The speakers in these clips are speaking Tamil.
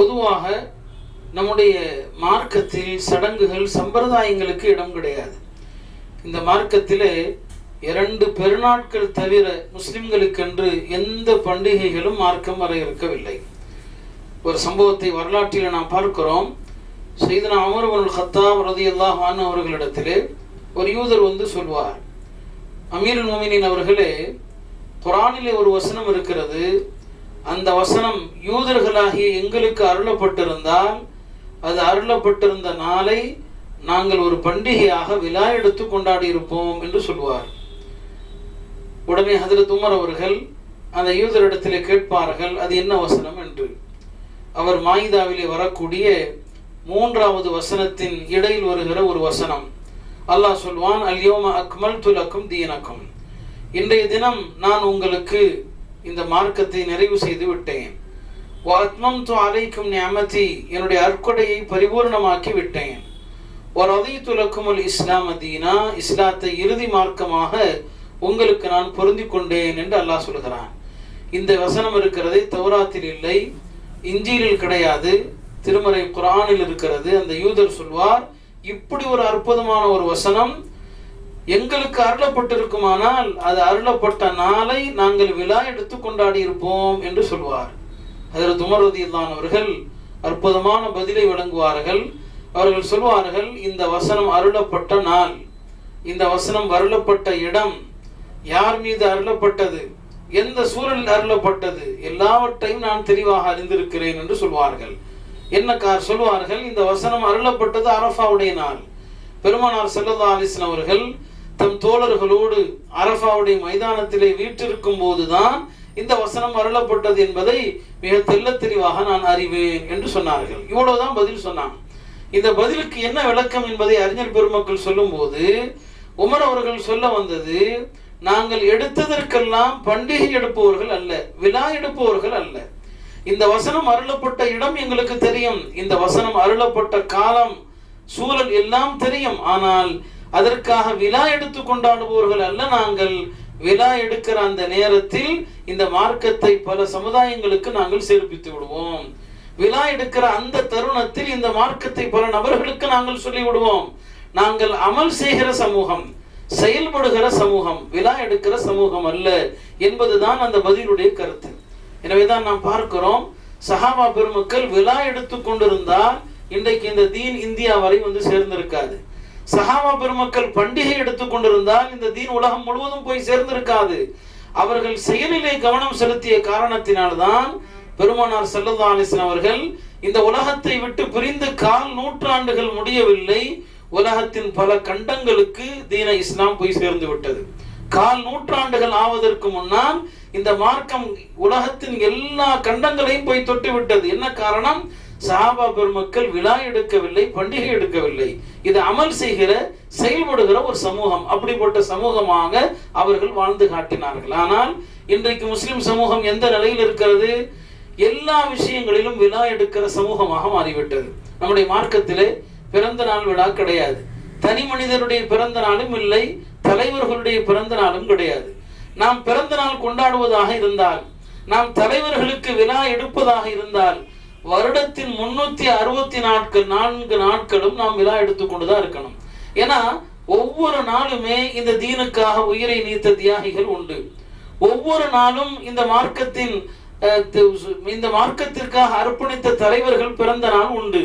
பொதுவாக நம்முடைய மார்க்கத்தில் சடங்குகள் சம்பிரதாயங்களுக்கு இடம் கிடையாது. இந்த மார்க்கத்திலே இரண்டு பெருநாட்கள் தவிர முஸ்லிம்களுக்கென்று எந்த பண்டிகைகளும் மார்க்கம் வரையறுக்கவில்லை ஒரு சம்பவத்தை வரலாற்றில் நாம் பார்க்கிறோம். செய்தனா அமர்வல் ஹத்தாப் ரதியல்லாஹ் அல்லாஹான் அவர்களிடத்திலே ஒரு யூதர் வந்து சொல்வார். அமீருல் மோமினின் அவர்களே குரானிலே ஒரு வசனம் இருக்கிறது. அந்த வசனம் யூதர்களாகிய எங்களுக்கு அருளப்பட்டிருந்தால் அது அருளப்பட்டிருந்த நாளை நாங்கள் ஒரு பண்டிகையாக விழா எடுத்து கொண்டாடி இருப்போம் என்று சொல்வார். உடனே ஹதரத் உமர் அவர்கள் அந்த யூதரிடத்திலே கேட்பார்கள் அது என்ன வசனம்? என்று. அவர் மாயிதாவிலே வரக்கூடிய மூன்றாவது வசனத்தின் இடையில் வருகிற ஒரு வசனம். அல்லாஹ் சொல்வான் அல்யோம அக்மல் துலக்கும் தீனக்கும். இன்றைய தினம் நான் உங்களுக்கு இந்த மார்க்கத்தை நிறைவு செய்து விட்டேன் வாத்மம் து அலைக்கும் நியமதி என்னுடைய அற்கொடையை பரிபூர்ணமாக்கி விட்டேன். ஒரு அதை துலக்குமல் இஸ்லாம் அதீனா இஸ்லாத்தை இறுதி மார்க்கமாக உங்களுக்கு நான் பொருந்தி கொண்டேன் என்று அல்லாஹ் சொல்கிறான். இந்த வசனம் இருக்கிறது தௌராத்தில் இல்லை இஞ்சியில் கிடையாது திருமறை குரானில் இருக்கிறது. அந்த யூதர் சொல்வார் இப்படி ஒரு அற்புதமான ஒரு வசனம் எங்களுக்கு அருளப்பட்டிருக்குமானால் அது அருளப்பட்ட நாளை நாங்கள் விழா எடுத்து கொண்டாடி இருப்போம் என்று சொல்வார். அதில் துமரதியில்லான் அவர்கள் அற்புதமான பதிலை வழங்குவார்கள். அவர்கள் சொல்வார்கள் இந்த வசனம் அருளப்பட்ட நாள் இந்த வசனம் அருளப்பட்ட இடம் யார் மீது அருளப்பட்டது எந்த சூழலில் அருளப்பட்டது எல்லாவற்றையும் நான் தெளிவாக அறிந்திருக்கிறேன் என்று சொல்வார்கள். என்ன கார் சொல்வார்கள் இந்த வசனம் அருளப்பட்டது அரஃபாவுடைய நாள். பெருமானார் செல்லல்லா அலிஸ்லாம் அவர்கள் தம் தோழர்களோடு அரஃபாவுடைய மைதானத்திலே வீற்றிருக்கும் போதுதான் இந்த வசனம் அருளப்பட்டது என்பதை மிக தெல்ல தெளிவாக நான் அறிவேன் என்று சொன்னார்கள். இவ்வளவுதான் பதில் சொன்னான். இந்த பதிலுக்கு என்ன விளக்கம் என்பதை அறிஞர் பெருமக்கள் சொல்லும்போது உமர் அவர்கள் சொல்ல வந்தது நாங்கள் எடுத்ததற்கெல்லாம் பண்டிகை எடுப்பவர்கள் அல்ல விழா எடுப்பவர்கள் அல்ல. இந்த வசனம் அருளப்பட்ட இடம் எங்களுக்கு தெரியும். இந்த வசனம் அருளப்பட்ட காலம் சூழல் எல்லாம் தெரியும். ஆனால் அதற்காக விழா எடுத்து கொண்டாடுபவர்கள் அல்ல நாங்கள். விழா எடுக்கிற அந்த நேரத்தில் இந்த மார்க்கத்தை பல சமுதாயங்களுக்கு நாங்கள் சேர்ப்பித்து விடுவோம். விழா எடுக்கிற அந்த தருணத்தில் இந்த மார்க்கத்தை பல நபர்களுக்கு நாங்கள் சொல்லி விடுவோம் நாங்கள் அமல் செய்கிற சமூகம் செயல்படுகிற சமூகம் விழா எடுக்கிற சமூகம் அல்ல என்பதுதான் அந்த பதிலுடைய கருத்து. எனவேதான் நாம் பார்க்கிறோம் சஹாபா பெருமக்கள் விழா எடுத்து கொண்டிருந்தால் இன்றைக்கு இந்த தீன் இந்தியா வரை வந்து சேர்ந்திருக்காது. சஹாபா பெருமக்கள் பண்டிகை எடுத்துக் கொண்டிருந்தால் இந்த தீன் உலகம் முழுவதும் போய் சேர்ந்திருக்காது. அவர்கள் செயலிலே கவனம் செலுத்திய காரணத்தினால்தான் பெருமானார் செல்லல்லா அலிஸ்லாம் அவர்கள் இந்த உலகத்தை விட்டு பிரிந்து கால் நூற்றாண்டுகள் முடியவில்லை. உலகத்தின் பல கண்டங்களுக்கு தீன இஸ்லாம் போய் சேர்ந்து விட்டது. கால் நூற்றாண்டுகள் ஆவதற்கு முன்னால் இந்த மார்க்கம் உலகத்தின் எல்லா கண்டங்களையும் போய் தொட்டு விட்டது. என்ன காரணம்? சஹாபா பெருமக்கள் விழா எடுக்கவில்லை பண்டிகை எடுக்கவில்லை. இது அமல் செய்கிற செயல்படுகிற ஒரு சமூகம். அப்படிப்பட்ட சமூகமாக அவர்கள் வாழ்ந்து காட்டினார்கள். ஆனால் இன்றைக்கு முஸ்லிம் சமூகம் எந்த நிலையில் இருக்கிறது? எல்லா விஷயங்களிலும் விழா எடுக்கிற சமூகமாக மாறிவிட்டது. நம்முடைய மார்க்கத்திலே பிறந்த நாள் விழா கிடையாது. தனி மனிதனுடைய பிறந்த நாளும் இல்லை தலைவர்களுடைய பிறந்த நாளும் கிடையாது. நாம் பிறந்த நாள் கொண்டாடுவதாக இருந்தால் நாம் தலைவர்களுக்கு விழா எடுப்பதாக இருந்தால் வருடத்தின் முன்னூத்தி அறுபத்தி நாட்கள் நான்கு நாட்களும் நாம் விழா எடுத்துக்கொண்டுதான் இருக்கணும். ஏன்னா ஒவ்வொரு நாளுமே இந்த தீனுக்காக உயிரை நீத்த தியாகிகள் உண்டு. ஒவ்வொரு நாளும் இந்த மார்க்கத்தின் இந்த மார்க்கத்திற்காக அர்ப்பணித்த தலைவர்கள் பிறந்த நாள் உண்டு.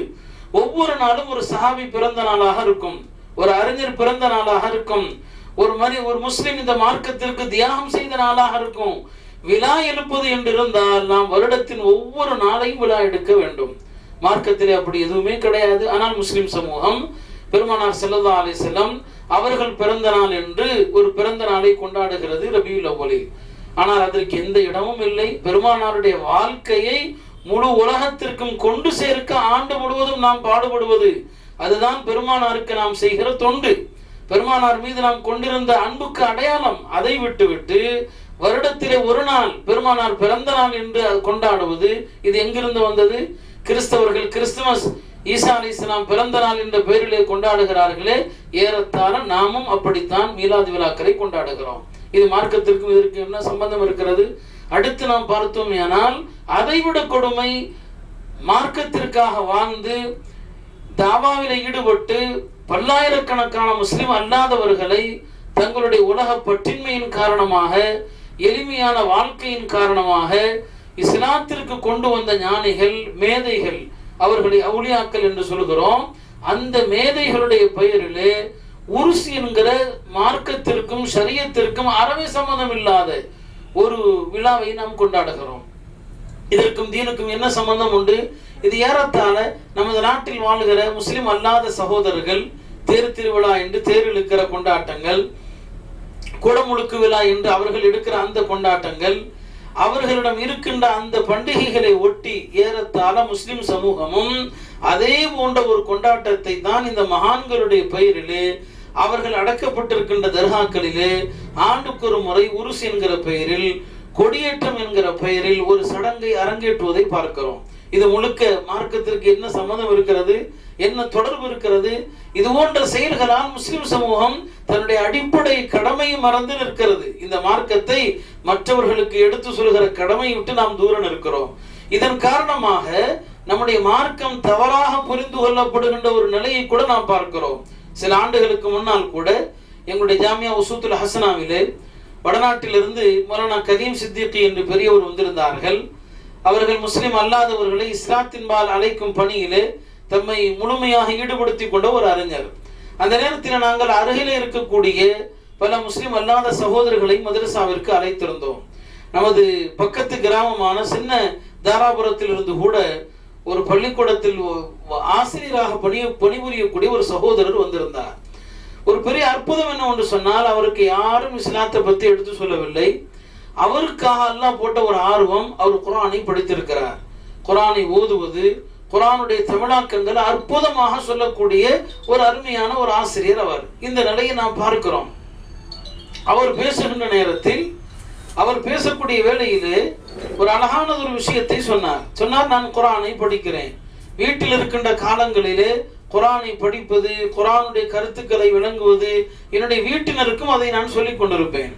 ஒவ்வொரு நாளும் ஒரு சஹாபி பிறந்த நாளாக இருக்கும். ஒரு அறிஞர் பிறந்த நாளாக இருக்கும். ஒரு மனி ஒரு முஸ்லிம் இந்த மார்க்கத்திற்கு தியாகம் செய்த நாளாக இருக்கும். விழா எழுப்பது என்றிருந்தால் நாம் வருடத்தின் ஒவ்வொரு நாளையும் விழா எடுக்க வேண்டும். மார்க்கத்திலே அப்படி எதுவுமே கிடையாது. ஆனால் முஸ்லிம் சமூகம் பெருமானார் செல்லதா அலை செல்லம் அவர்கள் பிறந்த நாள் என்று ஒரு பிறந்த நாளை கொண்டாடுகிறது ரபியுல் அவ்வலில் ஆனால் அதற்கு எந்த இடமும் இல்லை. பெருமானாருடைய வாழ்க்கையை முழு உலகத்திற்கும் கொண்டு சேர்க்க ஆண்டு முழுவதும் நாம் பாடுபடுவது அதுதான் பெருமானாருக்கு நாம் செய்கிற தொண்டு. பெருமானார் மீது நாம் கொண்டிருந்த அன்புக்கு அடையாளம் அதை விட்டுவிட்டு வருடத்திலே ஒரு நாள் பெருமானார் பிறந்த நாள் என்று அது கொண்டாடுவது இது எங்கிருந்து வந்தது? கிறிஸ்தவர்கள் கிறிஸ்துமஸ் ஈசா அலி இஸ்லாம் பிறந்த நாள் என்ற பெயரிலே கொண்டாடுகிறார்களே ஏறத்தாழ நாமும் அப்படித்தான் மீலாது விழாக்களை கொண்டாடுகிறோம். இது மார்க்கத்திற்கும் இதற்கு என்ன சம்பந்தம் இருக்கிறது? அடுத்து நாம் பார்த்தோம் ஆனால் அதைவிட கொடுமை மார்க்கத்திற்காக வாழ்ந்து தாவாவில் ஈடுபட்டு பல்லாயிரக்கணக்கான முஸ்லிம் அல்லாதவர்களை தங்களுடைய உலக பற்றின்மையின் காரணமாக எளிமையான வாழ்க்கையின் காரணமாக இஸ்லாத்திற்கு கொண்டு வந்த ஞானிகள் மேதைகள் அவர்களை அவுளியாக்கள் என்று சொல்கிறோம் அந்த மேதைகளுடைய பெயரிலே உருசி என்கிற மார்க்கத்திற்கும் சரியத்திற்கும் அறவே சம்மந்தம் இல்லாத ஒரு விழாவை நாம் கொண்டாடுகிறோம். இதற்கும் தீனுக்கும் என்ன சம்பந்தம் உண்டு? இது ஏறத்தாழ நமது நாட்டில் வாழுகிற முஸ்லிம் அல்லாத சகோதரர்கள் தேர் திருவிழா என்று தேர் இழுக்கிற கொண்டாட்டங்கள். குடமுழுக்கு விழா என்று அவர்கள் எடுக்கிற அந்த கொண்டாட்டங்கள் அவர்களிடம் இருக்கின்ற அந்த பண்டிகைகளை ஒட்டி ஏறத்தாழ முஸ்லிம் சமூகமும் அதே போன்ற ஒரு கொண்டாட்டத்தை தான் இந்த மகான்களுடைய பெயரிலே அவர்கள் அடக்கப்பட்டிருக்கின்ற தர்காக்களிலே ஆண்டுக்கு ஒரு முறை உருஸ் என்கிற பெயரில் கொடியேற்றம் என்கிற பெயரில் ஒரு சடங்கை அரங்கேற்றுவதை பார்க்கிறோம். இது முழுக்க மார்க்கத்திற்கு என்ன சம்மதம் இருக்கிறது? என்ன தொடர்பு இருக்கிறது? இது போன்ற செயல்களால் முஸ்லிம் சமூகம் தன்னுடைய அடிப்படை கடமையை மறந்து நிற்கிறது. இந்த மார்க்கத்தை மற்றவர்களுக்கு எடுத்து சொல்கிற கடமையை விட்டு நாம் தூரம் இருக்கிறோம் இதன் காரணமாக நம்முடைய மார்க்கம் தவறாக புரிந்து கொள்ளப்படுகின்ற ஒரு நிலையை கூட நாம் பார்க்கிறோம். சில ஆண்டுகளுக்கு முன்னால் கூட எங்களுடைய ஜாமியா உசூத்துல் ஹசனாவிலே வடநாட்டிலிருந்து மௌலானா கதீம் சித்திகி என்று பெரியவர் வந்திருந்தார்கள். அவர்கள் முஸ்லிம் அல்லாதவர்களை இஸ்லாத்தின்பால் அழைக்கும் பணியிலே தம்மை முழுமையாக ஈடுபடுத்திக் கொண்ட ஒரு அறிஞர். அந்த நேரத்தில் நாங்கள் அருகிலே இருக்கக்கூடிய பல முஸ்லிம் அல்லாத சகோதரர்களை மதரசாவிற்கு அழைத்திருந்தோம். நமது பக்கத்து கிராமமான சின்ன தாராபுரத்தில் இருந்து கூட ஒரு பள்ளிக்கூடத்தில் ஆசிரியராக பணி பணிபுரியக்கூடிய ஒரு சகோதரர் வந்திருந்தார். ஒரு பெரிய அற்புதம் என்ன ஒன்று சொன்னால் அவருக்கு யாரும் இஸ்லாத்தை பற்றி எடுத்து சொல்லவில்லை. அவருக்காக எல்லாம் போட்ட ஒரு ஆர்வம் அவர் குரானை படித்திருக்கிறார். குரானை ஓதுவது குரானுடைய தமிழாக்கங்கள் அற்புதமாக சொல்லக்கூடிய ஒரு அருமையான ஒரு ஆசிரியர் அவர். இந்த நிலையை நாம் பார்க்கிறோம். அவர் பேசுகின்ற நேரத்தில் அவர் பேசக்கூடிய வேளையிலே ஒரு அழகானது ஒரு விஷயத்தை சொன்னார். சொன்னார் நான் குரானை படிக்கிறேன். வீட்டில் இருக்கின்ற காலங்களிலே குரானை படிப்பது குரானுடைய கருத்துக்களை விளங்குவது என்னுடைய வீட்டினருக்கும் அதை நான் சொல்லிக் கொண்டிருப்பேன்.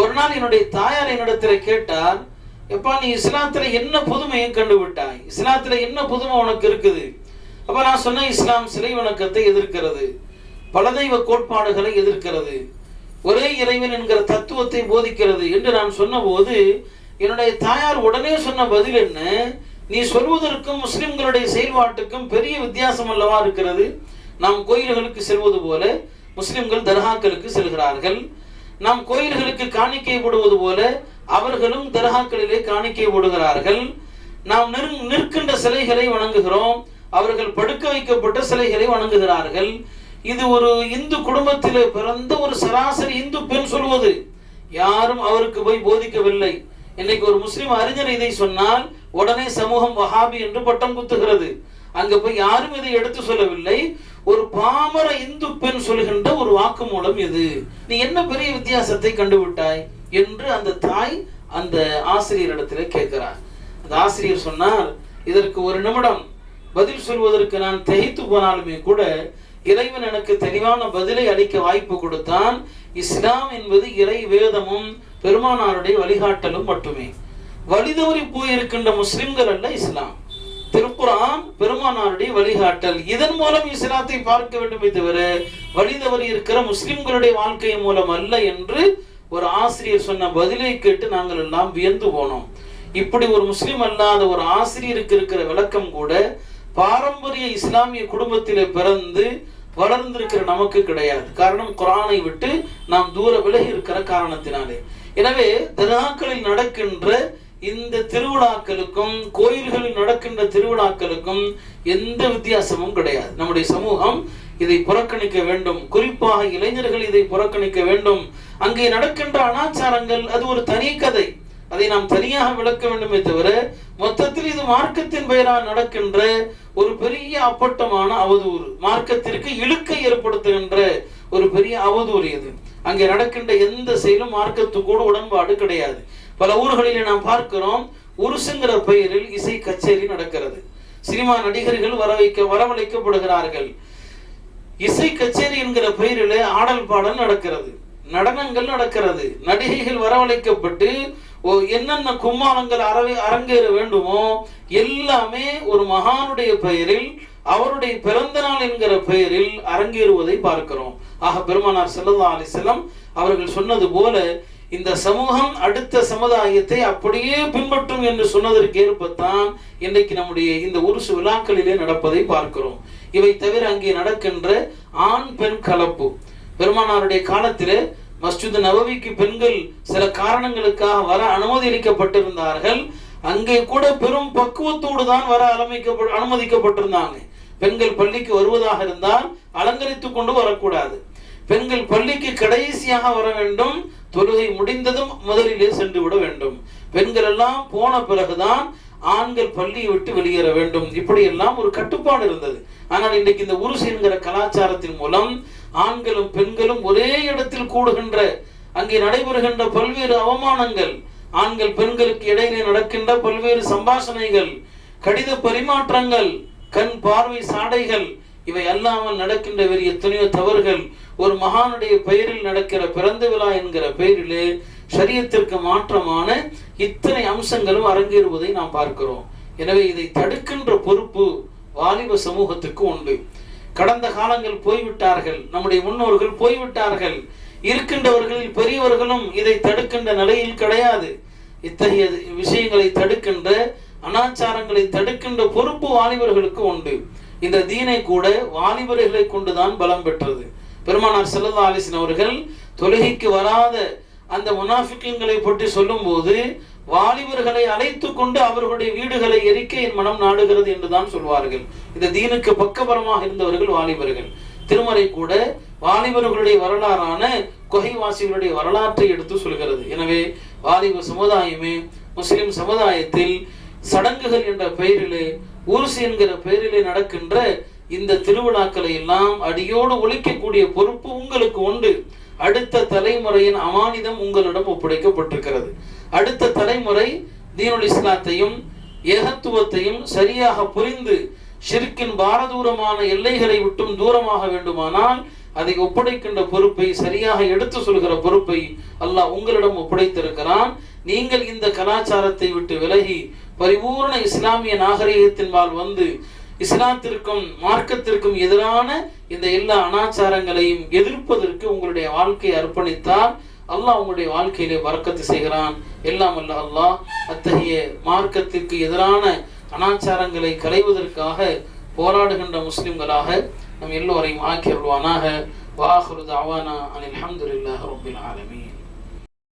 ஒரு நாள் என்னுடைய தாயார் என்னிடத்தில் கேட்டார் எப்பா நீ இஸ்லாத்துல என்ன புதுமையை கண்டு விட்டாய் இஸ்லாத்துல என்ன புதுமை உனக்கு இருக்குது? அப்ப நான் சொன்னேன் இஸ்லாம் சிலை வணக்கத்தை எதிர்க்கிறது பலதெய்வ கோட்பாடுகளை எதிர்க்கிறது ஒரே இறைவன் என்கிற தத்துவத்தை போதிக்கிறது. என்று நான் சொன்னபோது என்னுடைய தாயார் உடனே சொன்ன பதில் என்ன? நீ சொல்வதற்கும் முஸ்லிம்களுடைய செயல்பாட்டுக்கும் பெரிய வித்தியாசம் அல்லவா இருக்கிறது? நாம் கோயில்களுக்கு செல்வது போல முஸ்லிம்கள் தர்காக்களுக்கு செல்கிறார்கள் நாம் கோயில்களுக்கு காணிக்கை போடுவது போல அவர்களும் தர்காக்களிலே காணிக்கை போடுகிறார்கள். நாம் நிற்கின்ற சிலைகளை வணங்குகிறோம். அவர்கள் படுக்க வைக்கப்பட்ட சிலைகளை வணங்குகிறார்கள். இது ஒரு இந்து குடும்பத்தில் பிறந்த ஒரு சராசரி இந்து பெண் சொல்வது. யாரும் அவருக்கு போய் போதிக்கவில்லை. இன்னைக்கு ஒரு முஸ்லிம் அறிஞர் இதை சொன்னால் உடனே சமூகம் வஹாபி என்று பட்டம் குத்துகிறது. அங்க போய் யாரும் இதை எடுத்து சொல்லவில்லை. ஒரு பாமர இந்து பெண் சொல்கின்ற ஒரு வாக்குமூலம் இது. நீ என்ன பெரிய வித்தியாசத்தை கண்டுவிட்டாய் என்று அந்த தாய் அந்த ஆசிரியரிடத்துல கேட்கிறார். அந்த ஆசிரியர் சொன்னார் இதற்கு ஒரு நிமிடம் பதில் சொல்வதற்கு நான் திகைத்து போனாலுமே கூட இறைவன் எனக்கு தெளிவான பதிலை அளிக்க வாய்ப்பு கொடுத்தான். இஸ்லாம் என்பது இறை வேதமும் பெருமானாருடைய வழிகாட்டலும் மட்டுமே. வழிதவறி போயிருக்கின்ற முஸ்லிம்கள் அல்ல இஸ்லாம். திருக்குரான் பெருமானாருடைய வழிகாட்டல். இதன் மூலம் இஸ்லாத்தை பார்க்க வேண்டுமே தவிர வழிதவறி இருக்கிற முஸ்லிம்களுடைய வாழ்க்கை மூலம் அல்ல என்று ஒரு ஆசிரியர் சொன்ன பதிலை கேட்டு நாங்கள் எல்லாம் வியந்து போனோம். இப்படி ஒரு முஸ்லிம் அல்லாத ஒரு ஆசிரியருக்கு இருக்கிற விளக்கம் கூட பாரம்பரிய இஸ்லாமிய குடும்பத்திலே பிறந்து வளர்ந்திருக்கிற நமக்கு கிடையாது. காரணம் குரானை விட்டு நாம் தூர விலகி இருக்கிற காரணத்தினாலே. எனவே தர்காக்களில் நடக்கின்ற இந்த திருவிழாக்களுக்கும் கோயில்களில் நடக்கின்ற திருவிழாக்களுக்கும் எந்த வித்தியாசமும் கிடையாது. நம்முடைய சமூகம் இதை புறக்கணிக்க வேண்டும். குறிப்பாக இளைஞர்கள் இதை புறக்கணிக்க வேண்டும். அங்கே நடக்கின்ற அனாச்சாரங்கள் அது ஒரு தனி கதை. அதை நாம் தனியாக விளக்க வேண்டுமே தவிர மொத்தத்தில் இது மார்க்கத்தின் பெயரால் நடக்கின்ற ஒரு பெரிய அப்பட்டமான அவதூறு. மார்க்கத்திற்கு இழுக்கை ஏற்படுத்துகின்ற ஒரு பெரிய அவதூறு இது. அங்கே நடக்கின்ற எந்த செயலும் மார்க்கத்துக்கூட உடன்பாடு கிடையாது. பல ஊர்களிலே நாம் பார்க்கிறோம் உருசுங்கிற பெயரில் இசை கச்சேரி நடக்கிறது. சினிமா நடிகர்கள் வர வைக்க வரவழைக்கப்படுகிறார்கள். இசை கச்சேரி என்கிற பெயரிலே ஆடல் பாடல் நடக்கிறது. நடனங்கள் நடக்கிறது. நடிகைகள் வரவழைக்கப்பட்டு என்னென்ன கும்மாளங்கள் அரவே அரங்கேற வேண்டுமோ எல்லாமே ஒரு மகானுடைய பெயரில் அவருடைய பிறந்த நாள் என்கிற பெயரில் அரங்கேறுவதை பார்க்கிறோம். ஆக பெருமானார் செல்லதா அலிசலம் அவர்கள் சொன்னது போல இந்த சமூகம் அடுத்த சமுதாயத்தை அப்படியே பின்பற்றும் என்று சொன்னதற்கு ஏற்பத்தான் இன்றைக்கு நம்முடைய இந்த உருசு விழாக்களிலே நடப்பதை பார்க்கிறோம். இவை தவிர அங்கே நடக்கின்ற ஆண் பெண் கலப்பு. பெருமானாருடைய காலத்திலே மஸ்ஜித் நபவிக்கு பெண்கள் சில காரணங்களுக்காக வர அனுமதி அளிக்கப்பட்டிருந்தார்கள் அங்கே கூட பெரும் பக்குவத்தோடு தான் வர அனுமதிக்கப்ப அனுமதிக்கப்பட்டிருந்தாங்க. பெண்கள் பள்ளிக்கு வருவதாக இருந்தால் அலங்கரித்துக் கொண்டு வரக்கூடாது. பெண்கள் பள்ளிக்கு கடைசியாக வர வேண்டும். தொழுகை முடிந்ததும் முதலிலே சென்று விட வேண்டும். பெண்கள் எல்லாம் போன பிறகுதான் ஆண்கள் பள்ளியை விட்டு வெளியேற வேண்டும். இப்படி எல்லாம் ஒரு கட்டுப்பாடு இருந்தது. ஆனால் இன்றைக்கு இந்த உருசு என்கிற கலாச்சாரத்தின் மூலம் ஆண்களும் பெண்களும் ஒரே இடத்தில் கூடுகின்ற அங்கே நடைபெறுகின்ற பல்வேறு அவமானங்கள் ஆண்கள் பெண்களுக்கு இடையிலே நடக்கின்ற பல்வேறு சம்பாஷணைகள் கடித பரிமாற்றங்கள் கண் பார்வை சாடைகள் இவை அல்லாமல் நடக்கின்ற வேறு எத்தனையோ தவறுகள் ஒரு மகானுடைய பெயரில் நடக்கிற பிறந்த விழா என்கிற பெயரிலே சரியத்திற்கு மாற்றமான இத்தனை அம்சங்களும் அரங்கேறுவதை நாம் பார்க்கிறோம். எனவே இதை தடுக்கின்ற பொறுப்பு வாலிப சமூகத்துக்கு உண்டு. கடந்த காலங்கள் போய்விட்டார்கள். நம்முடைய முன்னோர்கள் போய்விட்டார்கள். இருக்கின்றவர்களில் பெரியவர்களும் இதை தடுக்கின்ற நிலையில் கிடையாது. இத்தகைய விஷயங்களை தடுக்கின்ற அனாச்சாரங்களை தடுக்கின்ற பொறுப்பு வாலிபர்களுக்கு உண்டு. இந்த தீனை கூட வாலிபர்களை கொண்டுதான் பலம் பெற்றது. பெருமானார் செல்லல்லா அலிசன் அவர்கள் தொழுகைக்கு வராத அந்த முனாஃபிக்கங்களை பற்றி சொல்லும்போது வாலிபர்களை அழைத்து கொண்டு அவர்களுடைய வீடுகளை எரிக்க என் மனம் நாடுகிறது என்றுதான் சொல்வார்கள். இந்த தீனுக்கு பக்கபலமாக இருந்தவர்கள் வாலிபர்கள். திருமறை கூட வாலிபர்களுடைய வரலாறான கொகைவாசிகளுடைய வரலாற்றை எடுத்து சொல்கிறது. எனவே வாலிப சமுதாயமே முஸ்லிம் சமுதாயத்தில் சடங்குகள் என்ற பெயரிலே உருசு என்கிற பெயரிலே நடக்கின்ற இந்த திருவிழாக்களை எல்லாம் அடியோடு ஒழிக்கக்கூடிய பொறுப்பு உங்களுக்கு உண்டு. அடுத்த தலைமுறையின் அமானிதம் உங்களிடம் ஒப்படைக்கப்பட்டிருக்கிறது. அடுத்த தலைமுறை தீனுல் இஸ்லாத்தையும் ஏகத்துவத்தையும் சரியாக புரிந்து ஷிர்கின் பாரதூரமான எல்லைகளை விட்டும் தூரமாக வேண்டுமானால் அதை ஒப்படைக்கின்ற பொறுப்பை சரியாக எடுத்து சொல்கிற பொறுப்பை அல்லாஹ் உங்களிடம் ஒப்படைத்திருக்கிறான். நீங்கள் இந்த கலாச்சாரத்தை விட்டு விலகி பரிபூர்ண இஸ்லாமிய நாகரிகத்தின்பால் வந்து இஸ்லாத்திற்கும் மார்க்கத்திற்கும் எதிரான இந்த எல்லா அனாச்சாரங்களையும் எதிர்ப்பதற்கு உங்களுடைய வாழ்க்கையை அர்ப்பணித்தால் அல்லாஹ் உங்களுடைய வாழ்க்கையிலே வரக்கத்து செய்கிறான். எல்லாம் அல்ல அல்லாஹ் அத்தகைய மார்க்கத்திற்கு எதிரான அனாச்சாரங்களை களைவதற்காக போராடுகின்ற முஸ்லிம்களாக நம் எல்லோரையும் ஆக்கி அருள்வானாக. வாஹுரு தாவானா அனில் அஹமதுல்லாஹ் ரபில் ஆலமீன்.